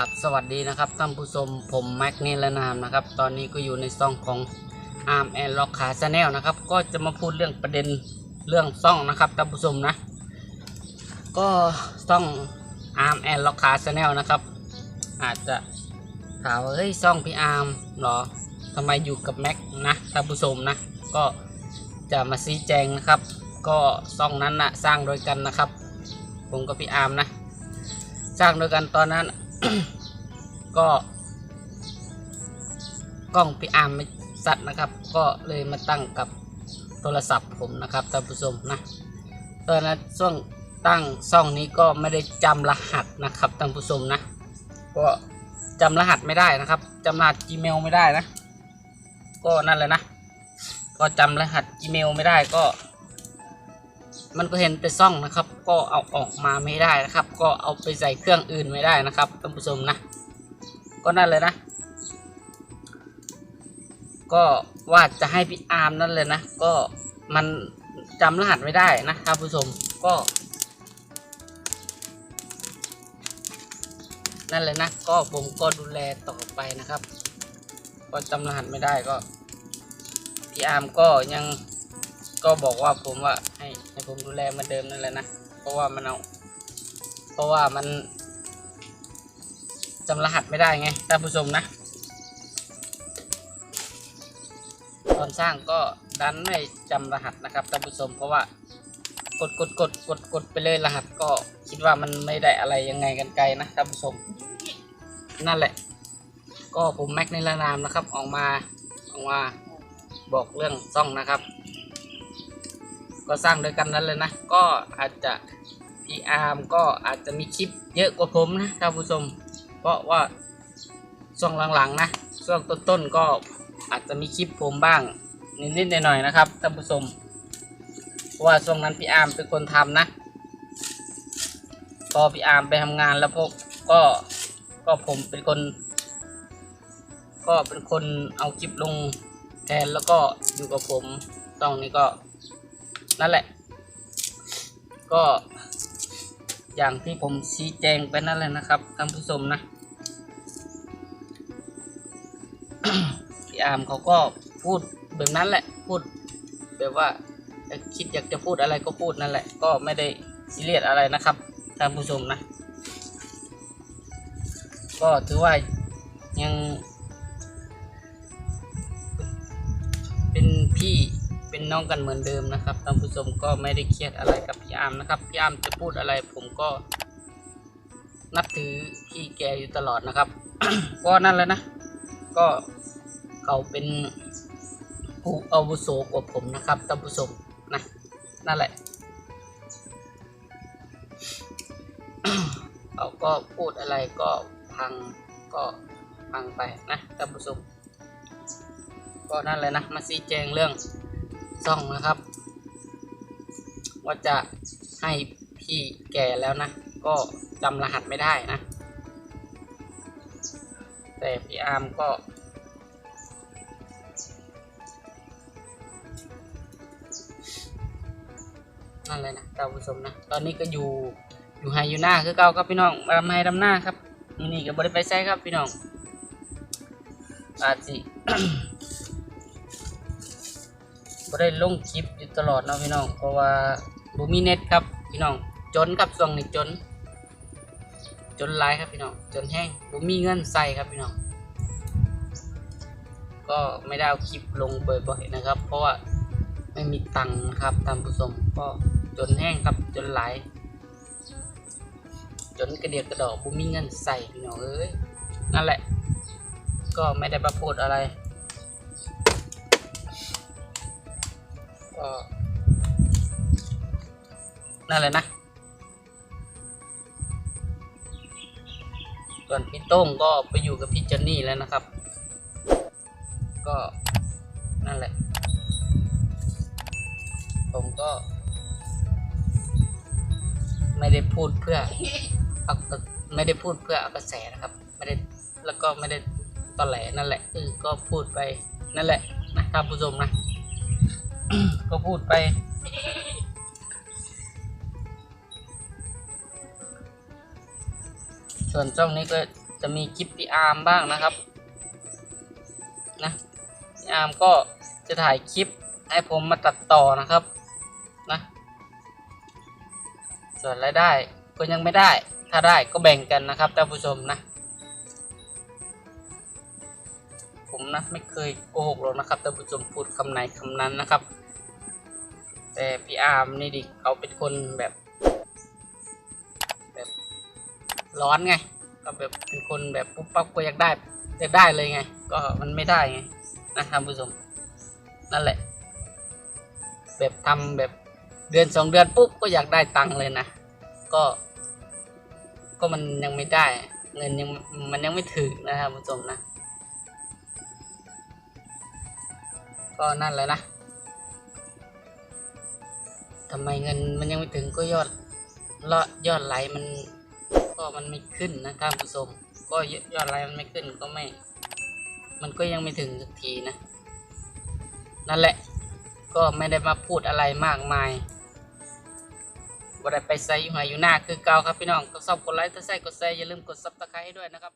ราบสวัสดีนะครับท่านผู้ชมผมแม็กนิลนามนะครับ ตอนนี้ก็อยู่ในซ่องของ Arm and Lock ขา Channel นะครับ ก็จะมาพูดเรื่องประเด็นเรื่องซ่องนะครับท่านผู้ชมนะ ก็ซ่อง Arm and Lock ขา Channel นะครับ อาจจะถามว่าเฮ้ยซ่องพี่อาร์มเหรอทำไมอยู่กับแม็กนะท่านผู้ชมนะ ก็จะมาชี้แจงนะครับ ก็ซ่องนั้นนะสร้างโดยกันนะครับ ผมกับพี่อาร์มนะสร้างโดยกันตอนนั้น ก็ กล้องพี่อาร์มไม่สัตว์นะครับ ก็เลยมาตั้งกับโทรศัพท์ผมนะครับท่านผู้ชมนะตอนนั้นช่วงตั้งซ่องนี้ก็ไม่ได้จำรหัสนะครับท่านผู้ชมนะ ก็จำรหัสไม่ได้นะครับจำรหัส Gmail ไม่ได้นะ ก็นั่นแหละนะ ก็จำรหัส Gmail ไม่ได้ก็ มันก็เห็นแต่ซ่องนะครับ ก็เอาออกมาไม่ได้นะครับ ก็เอาไปใส่เครื่องอื่นไม่ได้นะครับท่านผู้ชมนะ ก็นั่นเลยนะ ก็ว่าจะให้พี่อาร์มนั่นเลยนะ ก็มันจำรหัสไม่ได้นะท่านผู้ชมก็ นั่นเลยนะ ก็ผมก็ดูแลต่อไปนะครับ ก็จำรหัสไม่ได้ก็พี่อาร์มก็ยังก็บอกว่าผมว่าให้ ผมดูแลเหมือนเดิมนั่นแหละนะ เพราะว่ามันเอา เพราะว่ามันจำรหัสไม่ได้ไงท่านผู้ชมนะ ตอนสร้างก็ดันไม่จำรหัสนะครับท่านผู้ชมเพราะว่ากดกดกดกดกดไปเลยรหัสก็คิดว่ามันไม่ได้อะไรยังไงกันไกลนะท่านผู้ชม นั่นแหละ ก็ผมแม็กในละนามนะครับ ออกมาออกมาบอกเรื่องซ่องนะครับ ก็สร้างด้วยกันนั้นเลยนะ ก็อาจจะพีอาร์มก็อาจจะมีคลิปเยอะกว่าผมนะท่านผู้ชม เพราะว่าช่วงหลังๆนะช่วงต้นๆก็อาจจะมีคลิปผมบ้างนิดๆหน่อยๆนะครับท่านผู้ชมเพราะว่าช่วงนั้นพี่อาร์มเป็นคนทำนะพอพี่อาร์มไปทำงานแล้วพวกก็ก็ผมเป็นคน ก็เป็นคนเอาคลิปลงแทนแล้วก็อยู่กับผมตรงนี้ก็ นั่นแหละ ก็อย่างที่ผมชี้แจงไปนั่นแหละนะครับท่านผู้ชมนะพี่อามเขาก็พูดแบบนั้นแหละ พูดแบบว่าคิดอยากจะพูดอะไรก็พูดนั่นแหละ ก็ไม่ได้ซีเรียสอะไรนะครับท่านผู้ชมนะ ก็ถือว่ายัง เป็นพี่ เป็นน้องกันเหมือนเดิมนะครับท่านผู้ชมก็ไม่ได้เครียดอะไรกับพี่อาร์มนะครับพี่อาร์มจะพูดอะไรผมก็ นับถือพี่แกอยู่ตลอดนะครับ ก็นั่นแหละนะ ก็เขาเป็นผู้อาวุโสกว่าผมนะครับท่านผู้ชมนะนั่นแหละเขาก็พูดอะไรก็พังก็พังไปนะท่านผู้ชมก็นั่นเลยนะมาชี้แจงเรื่อง ซ่องนะครับ ว่าจะให้พี่แก่แล้วนะ ก็จำรหัสไม่ได้นะ แต่พี่อาร์มก็ นั่นเลยนะท่านผู้ชมนะ ตอนนี้ก็อยู่อยู่ไฮอยู่หน้าคือเก่าครับพี่น้องมาทำไฮดำหน้าครับนี่นี่ก็บริไปใช้ครับพี่น้องอาจิ บ่ได้ลงคลิปอยู่ตลอดเนาะพี่น้อง เพราะว่าบ่มีเน็ตครับพี่น้อง จนครับช่วงนี้จน จนหลายครับพี่น้อง จนแห้งบ่มีเงินใส่ครับพี่น้อง ก็ไม่ได้เอาคลิปลงบ่อยๆนะครับ เพราะว่าไม่มีตังค์ครับท่านผู้ชมก็จนแห้งครับจนหลายจนกระเดียดกระดอกบ่มีเงินใส่พี่น้องเอ้ยนั่นแหละ ก็ไม่ได้มาพูดอะไร ก็นั่นแหละนะ ส่วนพี่โต้งก็ไปอยู่กับพี่เจนนี่แล้วนะครับ ก็นั่นแหละ ผมก็ ไม่ได้พูดเพื่อเอากไม่ได้พูดเพื่อเอากระแสนะครับ ไม่ได้แล้วก็ไม่ได้ตอแหลนั่นแหละเออก็พูดไปนั่นแหละนะท่านผู้ชมนะ ก็พูดไป ส่วนช่องนี้ก็จะมีคลิปพี่อาร์มบ้างนะครับ นะพี่อาร์มก็จะถ่ายคลิปให้ผมมาตัดต่อนะครับ นะ ส่วนรายได้ก็ยังไม่ได้ ถ้าได้ก็แบ่งกันนะครับท่านผู้ชมนะผมนะไม่เคยโกหกหรอกนะครับท่านผู้ชมพูดคำไหนคำนั้นนะครับ แต่พี่อาร์มนี่ดิเขาเป็นคนแบบ แบบร้อนไง ก็แบบเป็นคนแบบปุ๊บปั๊บก็อยากได้อยากได้เลยไง ก็มันไม่ได้ไงนะท่านผู้ชมนั่นแหละ แบบทำแบบเดือนสองเดือนปุ๊บก็อยากได้ตังค์เลยนะ ก็ ก็มันยังไม่ได้ เงินยังมันยังไม่ถึงนะครับท่านผู้ชมนะ ก็นั่นแหละนะ ทำไมเงินมันยังไม่ถึงก็ยอดยอดยอดไหลมันก็มันไม่ขึ้นนะท่านผู้ชมก็ยอดไหลมันไม่ขึ้นก็ไม่ มันก็ยังไม่ถึงสักทีนะ นั่นแหละ ก็ไม่ได้มาพูดอะไรมากมายบ่ได้ไปใส่อยู่หนอยู่หน้าคือเก่าครับพี่น้อง ก็ชอบกดไลค์ถ้าใส่กดแชร์อย่าลืมกดซับสไครต์ให้ด้วยนะครับ